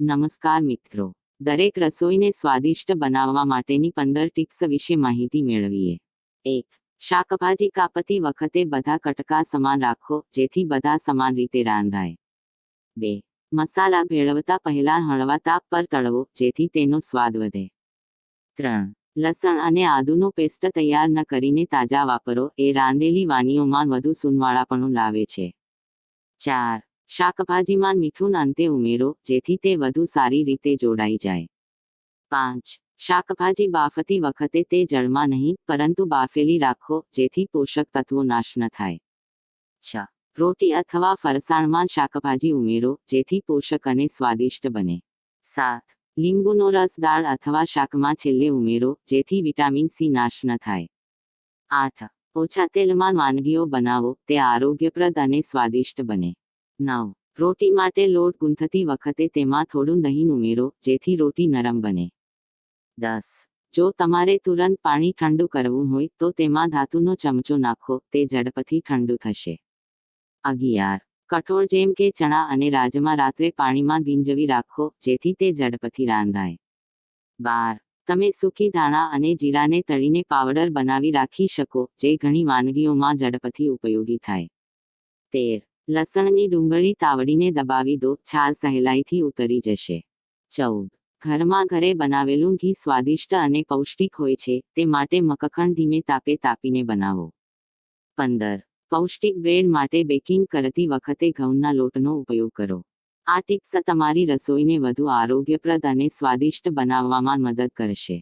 નમસ્કાર મિત્રો. દરેક રસોઈને સ્વાદિષ્ટ બનાવવા માટેની પંદર ટિપ્સ વિશે માહિતી મેળવીએ. એક, શાકભાજી કાપતી વખતે બધા કટકા સમાન રાખો, જેથી બધા સમાન રીતે રાંધાય. બે, મસાલા ભેળવતા પહેલા હળવા તાપ પર તળવો, જેથી તેનો સ્વાદ વધે. ત્રણ, લસણ અને આદુનો પેસ્ટ તૈયાર ન કરીને તાજા વાપરો, એ રાંધેલી વાનીઓમાં વધુ સુનવાળાપણું લાવે છે. ચાર શાકભાજીમાં મીઠું અંતે ઉમેરો, જેથી તે વધુ સારી રીતે જોડાઈ જાય. પાંચ. શાકભાજી બાફતી વખતે તે જળમાં નહીં, પરંતુ બાફેલી રાખો, જેથી પોષક તત્વો નાશ ન થાય. છ. રોટી અથવા ફરસાણમાં શાકભાજી ઉમેરો, જેથી પોષક અને સ્વાદિષ્ટ બને. સાત. લીંબુનો રસ દાળ અથવા શાકમાં છેલ્લે ઉમેરો, જેથી વિટામિન સી નાશ ન થાય. આઠ. ઓછા તેલમાં વાનગીઓ બનાવો, તે આરોગ્યપ્રદ અને સ્વાદિષ્ટ બને. નવ. રોટી માટે લોટ ગૂંથતી વખતે તેમાં થોડું દહીં ઉમેરો, જેથી રોટી નરમ બને. દસ. જો તમારે તુરંત પાણી ઠંડુ કરવું હોય, તો તેમાં ધાતુનો ચમચો નાખો, તે ઝડપથી ઠંડુ થશે. અગિયાર. કઠોળ જેમ કે ચણા અને રાજમા રાત્રે પાણીમાં ભીંજવી રાખો, જેથી તે ઝડપથી રાંધાય. બાર. તમે સૂકી દાણા અને જીરાને તળીને પાવડર બનાવી રાખી શકો, જે ઘણી વાનગીઓમાં ઝડપથી ઉપયોગી થાય. તેર. લસણની ડુંગળી તાવડીને દબાવી દો, છાલ સહેલાઈથી ઉતરી જશે. ચૌદ. ઘરમાં ઘરે બનાવેલું ઘી સ્વાદિષ્ટ અને પૌષ્ટિક હોય છે, તે માટે મકખણ ધીમે તાપે તાપીને બનાવો. પંદર. પૌષ્ટિક બ્રેડ માટે બેકિંગ કરતી વખતે ઘઉંના લોટનો ઉપયોગ કરો. આ ટિપ્સ તમારી રસોઈને વધુ આરોગ્યપ્રદ અને સ્વાદિષ્ટ બનાવવામાં મદદ કરશે.